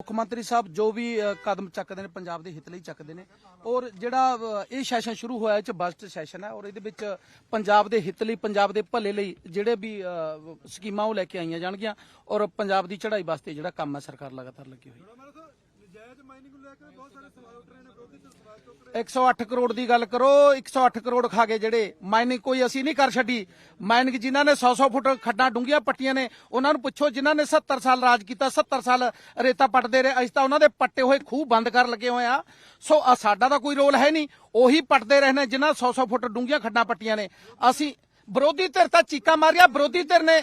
ਮੁੱਖ ਮੰਤਰੀ ਸਾਹਿਬ ਜੋ ਵੀ ਕਦਮ ਚੱਕਦੇ ਨੇ, ਪੰਜਾਬ ਦੇ ਹਿੱਤ ਲਈ ਚੱਕਦੇ ਨੇ, ਔਰ ਜਿਹੜਾ ਇਹ ਸੈਸ਼ਨ ਸ਼ੁਰੂ ਹੋਇਆ ਚ ਬਜਟ ਸੈਸ਼ਨ ਹੈ, ਔਰ ਇਹਦੇ ਵਿੱਚ ਪੰਜਾਬ ਦੇ ਹਿੱਤ ਲਈ, ਪੰਜਾਬ ਦੇ ਭਲੇ ਲਈ ਜਿਹੜੇ ਵੀ ਸਕੀਮਾਂ ਉਹ ਲੈ ਕੇ ਆਈਆਂ ਜਾਣਗੀਆਂ, ਔਰ ਪੰਜਾਬ ਦੀ ਚੜ੍ਹਾਈ ਵਾਸਤੇ ਜਿਹੜਾ ਕੰਮ ਹੈ, ਸਰਕਾਰ ਲਗਾਤਾਰ ਲੱਗੀ ਹੋਈ। ਹੈ ਨਜਾਇਜ਼ ਮਾਈਨਿੰਗ ਨੂੰ ਲੈ ਕੇ ਬਹੁਤ ਸਾਰੇ ਸਵਾਲ ਉੱਠ ਰਹੇ ਨੇ, ਵਿਰੋਧੀ ਤੇ ਸਵਾਲ ਚੁੱਕ ਰਹੇ 108 ਕਰੋੜ ਦੀ ਗੱਲ ਕਰੋ 108 ਕਰੋੜ ਖਾ ਗਏ ਜਿਹੜੇ। ਮਾਈਨਿੰਗ ਕੋਈ ਅਸੀਂ ਨਹੀਂ ਕਰ ਛੱਡੀ। ਮਾਈਨਿੰਗ ਜਿਨ੍ਹਾਂ ਨੇ 100-100 ਫੁੱਟ ਖੱਡਾਂ ਡੂੰਘੀਆਂ ਪੱਟੀਆਂ ਨੇ, ਉਹਨਾਂ ਨੂੰ ਪੁੱਛੋ, ਜਿਨ੍ਹਾਂ ਨੇ 70 ਸਾਲ ਰਾਜ ਕੀਤਾ 70 ਸਾਲ ਰੇਤਾ ਪੱਟਦੇ ਰਹੇ, ਅਸੀਂ ਤਾਂ ਉਹਨਾਂ ਦੇ ਪੱਟੇ ਹੋਏ ਖੂਹ ਬੰਦ ਕਰਨ ਲੱਗੇ ਹੋਏ ਆ। ਸੋ ਸਾਡਾ ਤਾਂ ਕੋਈ ਰੋਲ ਹੈ ਨਹੀਂ। ਉਹੀ ਪੱਟਦੇ ਰਹੇ ਨੇ ਜਿਨ੍ਹਾਂ 100-100 ਫੁੱਟ ਡੂੰਘੀਆਂ ਖੱਡਾਂ ਪੱਟੀਆਂ ਨੇ। ਅਸੀਂ ਵਿਰੋਧੀ ਧਿਰ ਤਾਂ ਚੀਕਾਂ ਮਾਰੀਆਂ, ਵਿਰੋਧੀ ਧਿਰ ਨੇ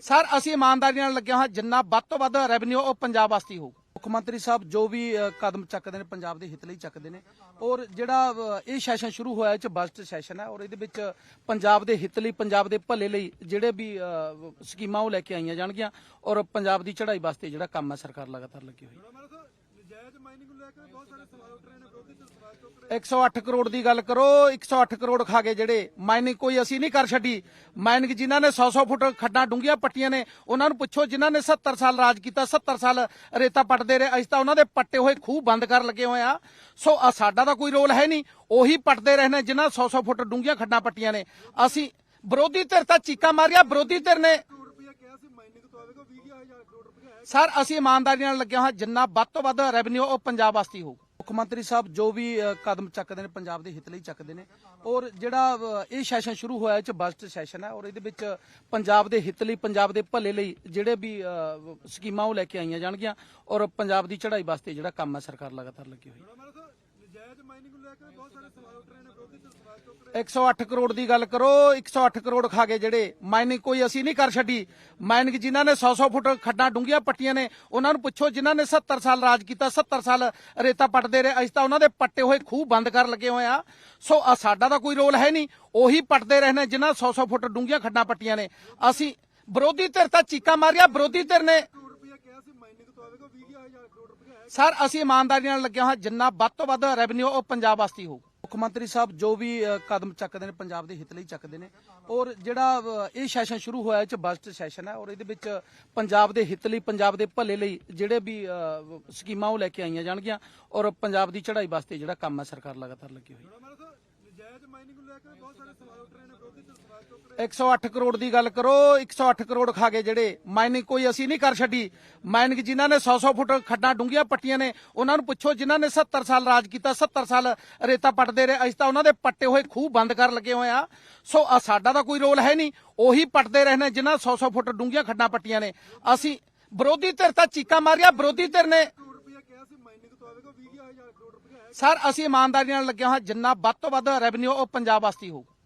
ਸਰ, ਅਸੀਂ ਇਮਾਨਦਾਰੀ ਨਾਲ ਲੱਗਿਆ ਹਾਂ, ਜਿੰਨਾ ਵੱਧ ਤੋਂ ਵੱਧ ਰੈਵਨਿਊ ਉਹ ਪੰਜਾਬ ਵਾਸਤੇ ਹੋਊ। ਮੁੱਖ ਮੰਤਰੀ ਸਾਹਿਬ ਜੋ ਵੀ ਕਦਮ ਚੱਕਦੇ ਨੇ, ਪੰਜਾਬ ਦੇ ਹਿੱਤ ਲਈ ਚੱਕਦੇ ਨੇ, ਔਰ ਜਿਹੜਾ ਇਹ ਸੈਸ਼ਨ ਸ਼ੁਰੂ ਹੋਇਆ, ਇਹ ਚ ਬਜਟ ਸੈਸ਼ਨ ਹੈ, ਔਰ ਇਹਦੇ ਵਿੱਚ ਪੰਜਾਬ ਦੇ ਹਿੱਤ ਲਈ, ਪੰਜਾਬ ਦੇ ਭਲੇ ਲਈ ਜਿਹੜੇ ਵੀ ਸਕੀਮਾਂ ਉਹ ਲੈ ਕੇ ਆਈਆਂ ਜਾਣਗੀਆਂ, ਔਰ ਪੰਜਾਬ ਦੀ ਚੜ੍ਹਾਈ ਵਾਸਤੇ ਜਿਹੜਾ ਕੰਮ ਹੈ, ਸਰਕਾਰ ਲਗਾਤਾਰ ਲੱਗੀ ਹੋਈ। ਨਜਾਇਜ਼ ਮਾਈਨਿੰਗ ਨੂੰ ਲੈ ਕੇ ਬਹੁਤ ਸਾਰੇ ਸਵਾਲ ਉੱਠ ਰਹੇ ਨੇ, ਵਿਰੋਧੀ ਤੇ ਸਵਾਲ ਚੁੱਕ ਰਹੇ 108 ਕਰੋੜ ਦੀ ਗੱਲ ਕਰੋ 108 ਕਰੋੜ ਖਾ ਗਏ ਜਿਹੜੇ। ਮਾਈਨਿੰਗ ਕੋਈ ਅਸੀਂ ਨਹੀਂ ਕਰ ਛੱਡੀ। ਮਾਈਨਿੰਗ ਜਿਨ੍ਹਾਂ ਨੇ 100-100 ਫੁੱਟ ਖੱਡਾਂ ਡੂੰਘੀਆਂ ਪੱਟੀਆਂ ਨੇ, ਉਹਨਾਂ ਨੂੰ ਪੁੱਛੋ, ਜਿਨ੍ਹਾਂ ਨੇ 70 ਸਾਲ ਰਾਜ ਕੀਤਾ 70 ਸਾਲ ਰੇਤਾ ਪੱਟਦੇ ਰਹੇ, ਅਸੀਂ ਤਾਂ ਉਹਨਾਂ ਦੇ ਪੱਟੇ ਹੋਏ ਖੂਹ ਬੰਦ ਕਰ ਲੱਗੇ ਹੋਏ ਆ। ਸੋ ਸਾਡਾ ਤਾਂ ਕੋਈ ਰੋਲ ਹੈ ਨਹੀਂ। ਉਹੀ ਪੱਟਦੇ ਰਹੇ ਨੇ ਜਿਨ੍ਹਾਂ 100-100 ਫੁੱਟ ਡੂੰਘੀਆਂ ਖੱਡਾਂ ਪੱਟੀਆਂ ਨੇ। ਅਸੀਂ ਵਿਰੋਧੀ ਧਿਰ ਤਾਂ ਚੀਕਾਂ ਮਾਰੀਆਂ, ਵਿਰੋਧੀ ਧਿਰ ਨੇ ਸਰ ਅਸੀਂ ਇਮਾਨਦਾਰੀ ਨਾਲ ਲੱਗਿਆ ਹਾਂ ਜਿੰਨਾ ਵੱਧ ਤੋਂ ਵੱਧ ਰੈਵਨਿਊ ਉਹ ਪੰਜਾਬ ਵਾਸਤੇ ਹੋਊ ਮੁੱਖ ਮੰਤਰੀ ਸਾਹਿਬ ਜੋ ਵੀ ਕਦਮ ਚੱਕਦੇ ਨੇ ਪੰਜਾਬ ਦੇ ਹਿੱਤ ਲਈ ਚੱਕਦੇ ਨੇ ਔਰ ਜਿਹੜਾ ਇਹ ਸੈਸ਼ਨ ਸ਼ੁਰੂ ਹੋਇਆ ਇਹ ਚ ਬਜਟ ਸੈਸ਼ਨ ਹੈ ਔਰ ਇਹਦੇ ਵਿੱਚ ਪੰਜਾਬ ਦੇ ਹਿੱਤ ਲਈ ਪੰਜਾਬ ਦੇ ਭਲੇ ਲਈ ਜਿਹੜੇ ਵੀ ਸਕੀਮਾਂ ਉਹ ਲੈ ਕੇ ਆਈਆਂ ਜਾਣਗੀਆਂ ਔਰ ਪੰਜਾਬ ਦੀ ਚੜ੍ਹਾਈ ਵਾਸਤੇ ਜਿਹੜਾ ਕੰਮ ਹੈ ਸਰਕਾਰ ਲਗਾਤਾਰ ਲੱਗੀ ਹੋਈ। ਹੈ ਮਾਰਾ ਸਾਹਿਬ ਨਜਾਇਜ਼ ਮਾਈਨਿੰਗ ਨੂੰ ਲੈ ਕੇ ਬਹੁਤ ਸਾਰੇ ਸਵਾਲ ਉੱਠ ਰਹੇ ਨੇ 108 ਕਰੋੜ ਦੀ ਗੱਲ ਕਰੋ 108 ਕਰੋੜ ਖਾ ਗਏ ਜਿਹੜੇ। ਮਾਈਨਿੰਗ ਕੋਈ ਅਸੀਂ ਨਹੀਂ ਕਰ ਛੱਡੀ। ਮਾਈਨਿੰਗ ਜਿਨ੍ਹਾਂ ਨੇ 100-100 ਫੁੱਟ ਖੱਡਾਂ ਡੂੰਘੀਆਂ ਪੱਟੀਆਂ ਨੇ, ਉਹਨਾਂ ਨੂੰ ਪੁੱਛੋ, ਜਿਨ੍ਹਾਂ ਨੇ 70 ਸਾਲ ਰਾਜ ਕੀਤਾ 70 ਸਾਲ ਰੇਤਾ ਪੱਟਦੇ ਰਹੇ, ਅਸੀਂ ਤਾਂ ਉਹਨਾਂ ਦੇ ਪੱਟੇ ਹੋਏ ਖੂਹ ਬੰਦ ਕਰਨ ਲੱਗੇ ਹੋਏ ਆ। ਸੋ ਸਾਡਾ ਤਾਂ ਕੋਈ ਰੋਲ ਹੈ ਨਹੀਂ। ਉਹੀ ਪੱਟਦੇ ਰਹੇ ਨੇ ਜਿਨ੍ਹਾਂ 100-100 ਫੁੱਟ ਡੂੰਘੀਆਂ ਖੱਡਾਂ ਪੱਟੀਆਂ ਨੇ। ਅਸੀਂ ਵਿਰੋਧੀ ਧਿਰ ਤਾਂ ਚੀਕਾ ਮਾਰਿਆ, ਵਿਰੋਧੀ ਧਿਰ ਨੇ ਸਰ, ਅਸੀਂ ਇਮਾਨਦਾਰੀ ਨਾਲ ਲੱਗਿਆ ਹਾਂ, ਜਿੰਨਾ ਵੱਧ ਤੋਂ ਵੱਧ ਰੈਵਨਿਊ ਉਹ ਪੰਜਾਬ ਵਾਸਤੇ ਹੋਊ। ਮੁੱਖ ਮੰਤਰੀ ਸਾਹਿਬ ਜੋ ਵੀ ਕਦਮ ਚੱਕਦੇ ਨੇ, ਪੰਜਾਬ ਦੇ ਹਿੱਤ ਲਈ ਚੱਕਦੇ ਨੇ। ਔਰ ਜਿਹੜਾ ਇਹ ਸੈਸ਼ਨ ਸ਼ੁਰੂ ਹੋਇਆ, ਇਹ ਚ ਬਜਟ ਸੈਸ਼ਨ ਹੈ। ਔਰ ਇਹਦੇ ਵਿੱਚ ਪੰਜਾਬ ਦੇ ਹਿੱਤ ਲਈ, ਪੰਜਾਬ ਦੇ ਭਲੇ ਲਈ ਜਿਹੜੇ ਵੀ ਸਕੀਮਾਂ ਉਹ ਲੈ ਕੇ ਆਈਆਂ ਜਾਣਗੀਆਂ। ਔਰ ਪੰਜਾਬ ਦੀ ਚੜ੍ਹਾਈ ਵਾਸਤੇ ਜਿਹੜਾ ਕੰਮ ਹੈ, ਸਰਕਾਰ ਲਗਾਤਾਰ ਲੱਗੀ ਹੋਈ। ਹੈ ਨਜਾਇਜ਼ ਮਾਈਨਿੰਗ ਨੂੰ ਲੈ ਕੇ ਬਹੁਤ ਸਾਰੇ ਸਵਾਲ ਉੱਠ ਰਹੇ ਨੇ, ਵਿਰੋਧੀ 108 ਕਰੋੜ ਦੀ ਗੱਲ ਕਰੋ 108 ਕਰੋੜ ਖਾ ਗਏ ਜਿਹੜੇ। ਮਾਈਨਿੰਗ ਕੋਈ ਅਸੀਂ ਨਹੀਂ ਕਰ ਛੱਡੀ। ਮਾਈਨਿੰਗ ਜਿਨ੍ਹਾਂ ਨੇ 100-100 ਫੁੱਟ ਖੱਡਾਂ ਡੂੰਘੀਆਂ ਪੱਟੀਆਂ ਨੇ, ਉਹਨਾਂ ਨੂੰ ਪੁੱਛੋ, ਜਿਨ੍ਹਾਂ ਨੇ 70 ਸਾਲ ਰਾਜ ਕੀਤਾ 70 ਸਾਲ ਰੇਤਾ ਪੱਟਦੇ ਰਹੇ, ਅਸੀਂ ਤਾਂ ਉਹਨਾਂ ਦੇ ਪੱਟੇ ਹੋਏ ਖੂਹ ਬੰਦ ਕਰ ਲੱਗੇ ਹੋਏ ਆ। ਸੋ ਸਾਡਾ ਤਾਂ ਕੋਈ ਰੋਲ ਹੈ ਨਹੀਂ। ਉਹੀ ਪੱਟਦੇ ਰਹੇ ਨੇ ਜਿਨ੍ਹਾਂ 100-100 ਫੁੱਟ ਡੂੰਘੀਆਂ ਖੱਡਾਂ ਪੱਟੀਆਂ ਨੇ। ਅਸੀਂ ਵਿਰੋਧੀ ਧਿਰ ਤਾਂ ਚੀਕਾਂ ਮਾਰੀਆਂ, ਵਿਰੋਧੀ ਧਿਰ ਨੇ ਸਰ, ਅਸੀਂ ਇਮਾਨਦਾਰੀ ਨਾਲ ਲੱਗਿਆ ਹਾਂ, ਜਿੰਨਾ ਵੱਧ ਤੋਂ ਵੱਧ ਰੈਵਨਿਊ ਉਹ ਪੰਜਾਬ ਵਾਸਤੇ ਹੋਊ।